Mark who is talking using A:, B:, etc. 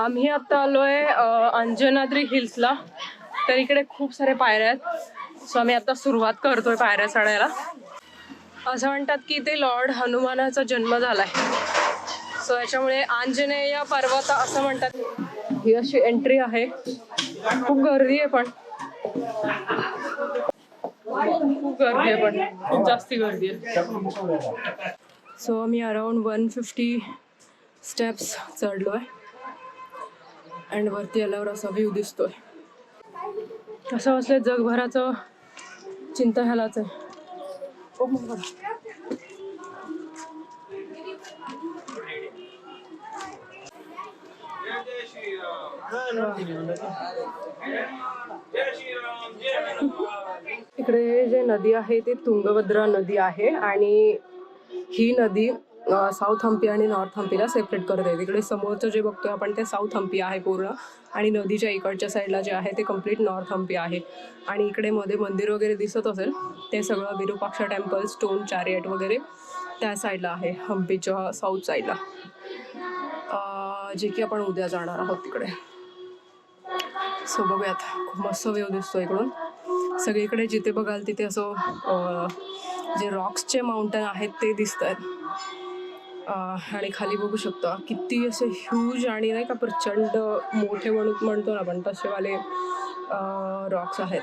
A: आम्ही आता आलोय आहे अंजनाद्री हिल्सला. तर इकडे खूप सारे पायऱ्या आहेत. सो आम्ही आता सुरुवात करतोय पायऱ्या चढायला. असं म्हणतात की ते लॉर्ड हनुमानाचा जन्म झालाय. सो याच्यामुळे आंजनेय पर्वत असं म्हणतात. ही अशी एंट्री आहे. खूप गर्दी आहे पण. खूप गर्दी आहे पण. खूप जास्ती गर्दी आहे. सो आम्ही अराउंड वन फिफ्टी स्टेप्स चढलो आहे अँड वरती आल्यावर असा व्ह्यू दिसतोय. असं असले जगभराचं चिंता ह्यालाच आहे. Oh ओ इकडे जे नदी आहे ती तुंगभद्रा नदी आहे आणि ही नदी साऊथ हम्पी आणि नॉर्थ हम्पीला सेपरेट करत आहे तिकडे समोरचं जे बघतोय आपण ते साऊथ हम्पी आहे पूर्ण आणि नदीच्या इकडच्या साईडला जे आहे ते कंप्लीट नॉर्थ हम्पी आहे. आणि इकडे मध्ये मंदिर वगैरे दिसत असेल ते सगळं विरूपाक्षा टेम्पल स्टोन चॅरियट वगैरे त्या साईडला आहे हम्पीच्या साऊथ साईडला जे की आपण उद्या जाणार आहोत तिकडे सो बघूयात. खूप मस्त व्ह्यू दिसतो इकडून. सगळीकडे जिथे बघाल तिथे असं जे रॉक्सचे माउंटन आहेत ते दिसत आहेत आणि खाली बघू शकतो. किती असे ह्यूज आणि नाही का प्रचंड मोठे म्हणून म्हणतो ना आपण तसेवाले रॉक्स आहेत.